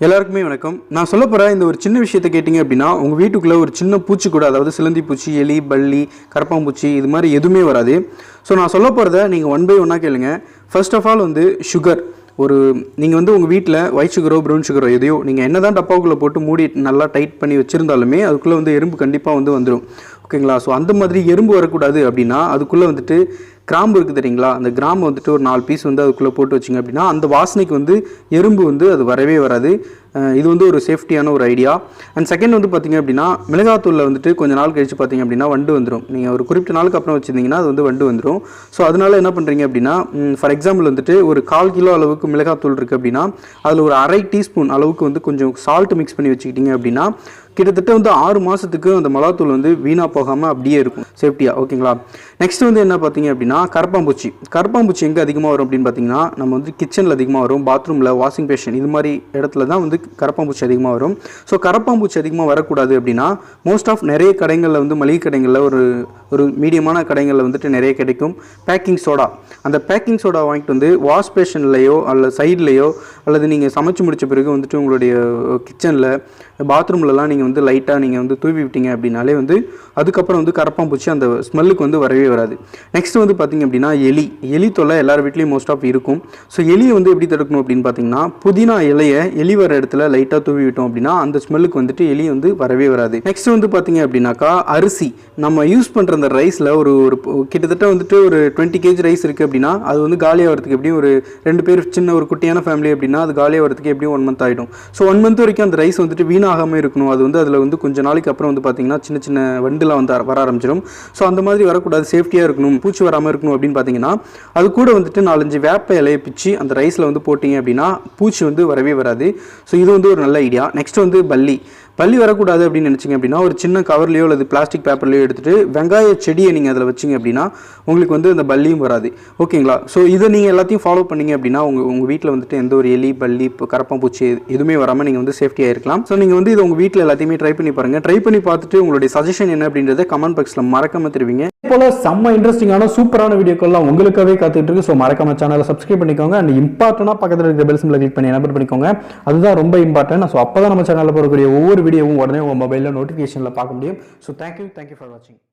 எல்லாருக்குமே வணக்கம். நான் சொல்ல போகிற இந்த ஒரு சின்ன விஷயத்தை கேட்டிங்க அப்படின்னா உங்கள் வீட்டுக்குள்ளே ஒரு சின்ன பூச்சி கூட அதாவது சிலந்தி பூச்சி எலி பள்ளி கரப்பாம்பூச்சி இது மாதிரி எதுவுமே வராது. ஸோ நான் சொல்ல போகிறத நீங்கள் ஒன் பை ஒன்னாக கேளுங்க. ஃபர்ஸ்ட் ஆஃப் ஆல் வந்து சுகர் ஒரு நீங்கள் வந்து உங்கள் வீட்டில் ஒயிட் சுகரோ ப்ரௌன் சுகரோ எதையோ நீங்கள் என்ன தான் டப்பாவுக்குள்ளே போட்டு மூடி நல்லா டைட் பண்ணி வச்சுருந்தாலுமே அதுக்குள்ளே வந்து எறும்பு கண்டிப்பாக வந்து வந்துடும் ஓகேங்களா? ஸோ அந்த மாதிரி எறும்பு வரக்கூடாது அப்படின்னா அதுக்குள்ளே வந்துட்டு கிராம்பு இருக்குது தெரியுங்களா? அந்த கிராம்பு வந்துட்டு ஒரு நாலு பீஸ் வந்து அதுக்குள்ளே போட்டு வச்சிங்க அப்படின்னா அந்த வாசனைக்கு வந்து எறும்பு வந்து அது வரவே வராது. இது வந்து ஒரு சேஃப்டியான ஒரு ஐடியா அண்ட் செகண்ட் வந்து பார்த்திங்க அப்படின்னா மிளகாத்தூளில் வந்துட்டு கொஞ்ச நாள் கழித்து பார்த்தீங்க அப்படின்னா வண்டு வந்துடும் நீங்கள் ஒரு குறிப்பிட்ட நாளுக்கு அப்புறம் வச்சுருந்தீங்கன்னா அது வந்து வண்டு வந்துடும் ஸோ அதனால என்ன பண்ணுறீங்க அப்படின்னா ஃபார் எக்ஸாம்பிள் வந்துட்டு ஒரு கால் கிலோ அளவுக்கு மிளகாத்தூள் இருக்குது அப்படின்னா அதில் ஒரு அரை டீஸ்பூன் அளவுக்கு வந்து கொஞ்சம் சால்ட் மிக்ஸ் பண்ணி வச்சுக்கிட்டிங்க அப்படின்னா கிட்டத்தட்ட வந்து ஆறு மாதத்துக்கு அந்த மிளகாத்தூள் வந்து வீணாக போகாமல் அப்படியே இருக்கும். சேஃப்டியாக ஓகேங்களா நெக்ஸ்ட் வந்து என்ன பார்த்தீங்க அப்படின்னா கரப்பாம்பூச்சி கரப்பாம்பூச்சி எங்கே அதிகமாக வரும் அப்படின்னு பார்த்தீங்கன்னா நம்ம வந்து கிச்சனில் அதிகமாக வரும் பாத்ரூமில் வாஷிங் பேஷன் இது மாதிரி இடத்துல தான் வந்து கரப்பாம்பூச்சி அதிகமாக வரும். ஸோ கரப்பாம்பூச்சி அதிகமாக வரக்கூடாது அப்படின்னா மோஸ்ட் ஆஃப் நிறைய கடைகளில் வந்து மளிகை கடைகளில் ஒரு ஒரு மீடியமான கடைகளில் வந்துட்டு நிறைய கிடைக்கும். பேக்கிங் சோடா அந்த பேக்கிங் சோடா வாங்கிட்டு வந்து வாஷ் பேஷன்லையோ அல்லது சைட்லேயோ அல்லது நீங்கள் சமைச்சு முடித்த பிறகு வந்துட்டு உங்களுடைய கிச்சனில் பாத்ரூம்லலாம் நீங்கள் வந்து லைட்டாக நீங்கள் வந்து தூவி விட்டீங்க அப்படின்னாலே வந்து அதுக்கப்புறம் வந்து கரப்பாம்பூச்சி அந்த ஸ்மெல்லுக்கு வந்து வரவே வராது. நெக்ஸ்ட் வந்து பார்த்தீங்க அப்படின்னா எலி. எலி தொல்லை எல்லார் வீட்லேயும் மோஸ்ட் ஆஃப் இருக்கும். ஸோ எலியை வந்து எப்படி தடுக்கணும் அப்படின்னு பார்த்தீங்கன்னா புதினா இலையை எலி வர இடத்துல லைட்டாக தூவி விட்டோம் அப்படின்னா அந்த ஸ்மெல்லுக்கு வந்துட்டு எலி வந்து வரவே வராது. நெக்ஸ்ட் வந்து பார்த்தீங்க அப்படின்னாக்கா அரிசி. நம்ம யூஸ் பண்ணுற அந்த ரைஸில் ஒரு ஒரு கிட்டத்தட்ட வந்துட்டு ஒரு டுவெண்ட்டி கேஜி ரைஸ் இருக்குது அப்படின்னா அது வந்து காலியாகிறதுக்கு எப்படியும் ஒரு ரெண்டு பேர் சின்ன ஒரு குட்டியான ஃபேமிலி அப்படின்னா அது காலியாகிறதுக்கு எப்படியும் ஒன் மந்த் ஆகிடும் ஸோ ஒன் மந்த் வரைக்கும் அந்த ரைஸ் வந்துட்டு வீணாகாமல் இருக்கணும். அது வந்து அதில் வந்து கொஞ்ச நாளைக்கு அப்புறம் வந்து பார்த்தீங்கன்னா சின்ன சின்ன வண்டுலாம் வந்து வர ஆரம்பிச்சிடும் ஸோ அந்த மாதிரி வரக்கூடாது. சேஃப்டியாக இருக்கணும். பூச்சி வராமல் இருக்கணும் அப்படின்னு பார்த்தீங்கன்னா அது கூட வந்துட்டு நாலஞ்சு வேப்ப இலையை பிச்சு அந்த ரைஸில் வந்து போட்டிங்க அப்படின்னா பூச்சி வந்து வரவே வராது. ஸோ இது வந்து ஒரு நல்ல ஐடியா நெக்ஸ்ட் வந்து பல்லி. பள்ளி வரக்கூடாது அப்படின்னு நினச்சிங்க அப்படின்னா ஒரு சின்ன கவர்லையோ அல்லது பிளாஸ்டிக் பேப்பர்லையோ எடுத்துகிட்டு வெங்காய செடியை நீங்கள் அதில் வச்சிங்க அப்படின்னா உங்களுக்கு வந்து அந்த பல்லியும் வராது. ஓகேங்களா? ஸோ இதை நீங்கள் எல்லாத்தையும் ஃபாலோ பண்ணீங்க அப்படின்னா உங்கள் உங்கள் வீட்டில் வந்துட்டு எந்த ஒரு எலி பள்ளி இப்போ கரப்பாம்பூச்சி எதுவுமே வராமல் நீங்கள் வந்து சேஃப்டியாக இருக்கலாம் ஸோ நீங்கள் வந்து இதை உங்கள் வீட்டில் எல்லாத்தையுமே ட்ரை பண்ணி பாருங்கள் ட்ரை பண்ணி பார்த்துட்டு உங்களுடைய சஜஷன் என்ன அப்படின்றத கமெண்ட் பாக்ஸில் மறக்காமல் தெரிவிங்க. போல செம்ம இன்ட்ரெஸ்டிங்கான சூப்பரான வீடியோக்கள்லாம் உங்களுக்காகவே காத்துட்டு இருக்கு. ஸோ மறக்காம சேனலை சப்ஸ்கிரைப் பண்ணிக்கோங்க. அண்ட் இம்பார்ட்டனாக பக்கத்தில் இருக்கிற பெல் கிளிக் பண்ணி என்ன பண்ணிக்கோங்க. அதுதான் ரொம்ப இம்பார்ட்டன்ட் ஸோ அப்போ தான் நம்ம சேனலில் போடக்கூடிய ஒவ்வொரு வீடியோவும் உடனே உங்கள் மொபைலில் நோட்டிஃபிகேஷனில் பார்க்க முடியும். ஸோ தேங்க்யூ தேங்க்யூ ஃபார் வாட்சிங்